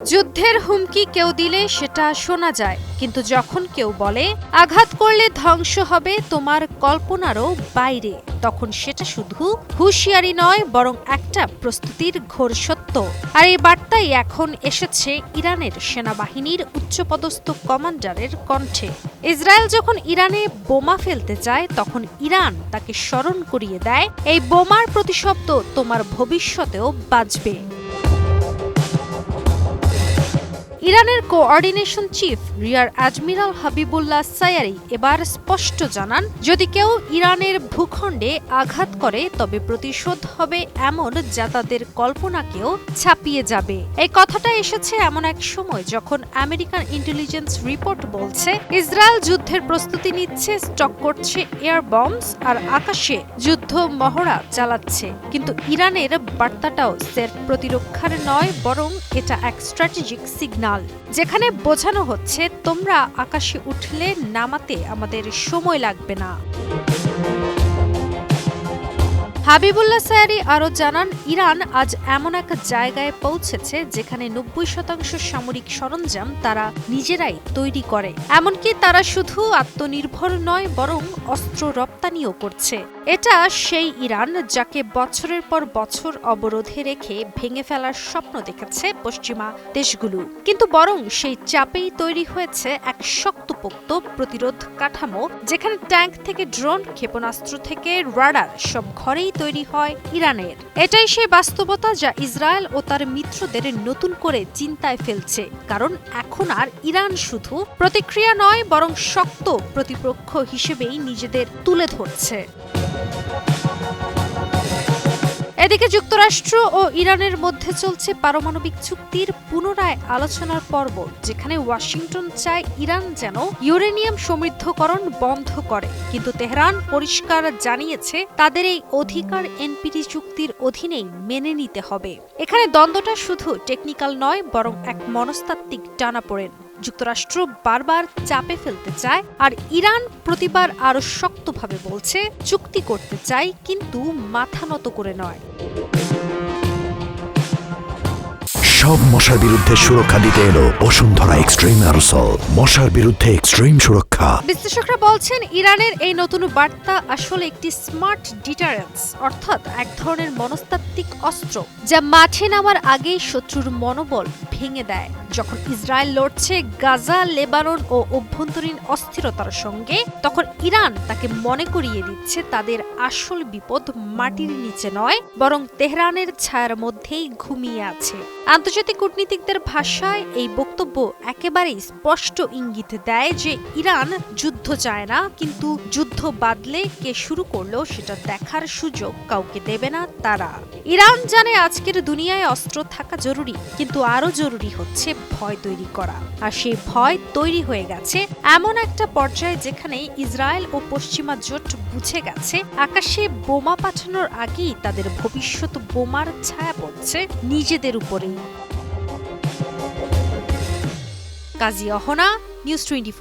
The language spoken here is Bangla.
যুদ্ধের হুমকি কেউ দিলে সেটা শোনা যায়, কিন্তু যখন কেউ বলে, আঘাত করলে ধ্বংস হবে তোমার কল্পনারও বাইরে, তখন সেটা শুধু হুঁশিয়ারি নয়, বরং একটা প্রস্তুতির ঘোর সত্য। আর এই বার্তাই এখন এসেছে ইরানের সেনাবাহিনীর উচ্চপদস্থ কমান্ডারের কণ্ঠে। ইসরায়েল যখন ইরানে বোমা ফেলতে যায় তখন ইরান তাকে স্মরণ করিয়ে দেয়, এই বোমার প্রতিশব্দ তোমার ভবিষ্যতেও বাজবে ইরানের coordination chief rear admiral Habibullah Sayari এবার স্পষ্ট জানান, যদি কেউ ইরানের ভূখণ্ডে আঘাত করে, তবে প্রতিশোধ হবে এমন যা তাদের কল্পনাকেও ছাপিয়ে যাবে। এই কথাটা এসেছে এমন এক সময় যখন আমেরিকান ইন্টেলিজেন্স রিপোর্ট বলছে, ইসরায়েল যুদ্ধের প্রস্তুতি নিচ্ছে, স্টক করছে এয়ার বম্বস আর আকাশে যুদ্ধ মহড়া চালাচ্ছে। কিন্তু ইরানের বার্তাটাও সের প্রতিরক্ষার নয়, বরং এটা এক স্ট্র্যাটেজিক সিগন্যাল যেখানে বোঝানো হচ্ছে, তোমরা আকাশে উঠলে নামাতে আমাদের সময় লাগবে না। হাবিবুল্লাহ সায়ারি আরও জানান, ইরান আজ এমন এক জায়গায় পৌঁছেছে যেখানে নব্বই শতাংশ সামরিক সরঞ্জাম তারা নিজেরাই তৈরি করে। এমনকি তারা শুধু আত্মনির্ভর নয়, বরং অস্ত্র রপ্তানিও করছে। এটা সেই ইরান যাকে বছরের পর বছর অবরোধে রেখে ভেঙে ফেলার স্বপ্ন দেখেছে পশ্চিমা দেশগুলো। কিন্তু বরং সেই চাপেই তৈরি হয়েছে এক শক্তপোক্ত প্রতিরোধ কাঠামো, যেখানে ট্যাঙ্ক থেকে ড্রোন, ক্ষেপণাস্ত্র থেকে রাডার সব ঘরেই তৈরি হয় ইরানের। এটাই সেই বাস্তবতা যা ইসরায়েল ও তার মিত্রদের নতুন করে চিন্তায় ফেলছে। কারণ এখন আর ইরান শুধু প্রতিক্রিয়া নয়, বরং শক্ত প্রতিপক্ষ হিসেবেই নিজেদের তুলে ধরছে। এদিকে যুক্তরাষ্ট্র ও ইরানের মধ্যে চলছে পারমাণবিক চুক্তির পুনরায় আলোচনার পর্ব, যেখানে ওয়াশিংটন চায় ইরান যেন ইউরেনিয়াম সমৃদ্ধকরণ বন্ধ করে। কিন্তু তেহরান পরিষ্কার জানিয়েছে, তাদের এই অধিকার এনপিটি চুক্তির অধীনেই মেনে নিতে হবে। এখানে দ্বন্দ্বটা শুধু টেকনিক্যাল নয়, বরং এক মনস্তাত্ত্বিক টানাপোড়েন। যুক্তরাষ্ট্র বারবার চাপে ফেলতে চায় আর ইরান প্রতিবার আরও শক্তভাবে বলছে চুক্তি করতে চাই কিন্তু মাথা নত করে নয়। সব মশার বিরুদ্ধে সুরক্ষা দিতে এলো বসুন্ধরা এক্সট্রিম অ্যারোসল। মশার বিরুদ্ধে এক্সট্রিম সুরক্ষা। বিশ্লেষকরা বলছেন ইরানের এই নতুন বার্তা আসলে একটি স্মার্ট ডিটারেন্স অর্থাৎ এক ধরনের মনস্তাত্ত্বিক অস্ত্র যা মাঠে নামার আগেই শত্রুর মনোবল ভেঙে দেয়। যখন ইসরায়েল লড়ছে গাজা, লেবানন ও অভ্যন্তরীণ অস্থিরতার সঙ্গে, তখন ইরান তাকে মনে করিয়ে দিচ্ছে তাদের আসল বিপদ মাটির নিচে নয়, বরং তেহরানের ছায়ার মধ্যেই ঘুমিয়ে আছে। আন্তর্জাতিক কূটনীতিকদের ভাষায় এই বক্তব্য একেবারেই স্পষ্ট ইঙ্গিত দেয় যে ইরান যুদ্ধ চায় না, কিন্তু যুদ্ধ বাদলে কে শুরু করল সেটা দেখার সুযোগ কাউকে দেবে না তারা। ইরান জানে আজকের দুনিয়ায় অস্ত্র থাকা জরুরি, কিন্তু আরও জরুরি হচ্ছে ভয় তৈরি করা। আর সেই ভয় তৈরি হয়ে গেছে এমন একটা পর্যায়ে যেখানে ইসরায়েল ও পশ্চিমা জোট বুঝে গেছে, আকাশে বোমা পাঠানোর আগেই তাদের ভবিষ্যৎ বোমার ছায়া পড়ছে নিজেদের উপরেই। কাজী অহনা নিউজ টোয়েন্টি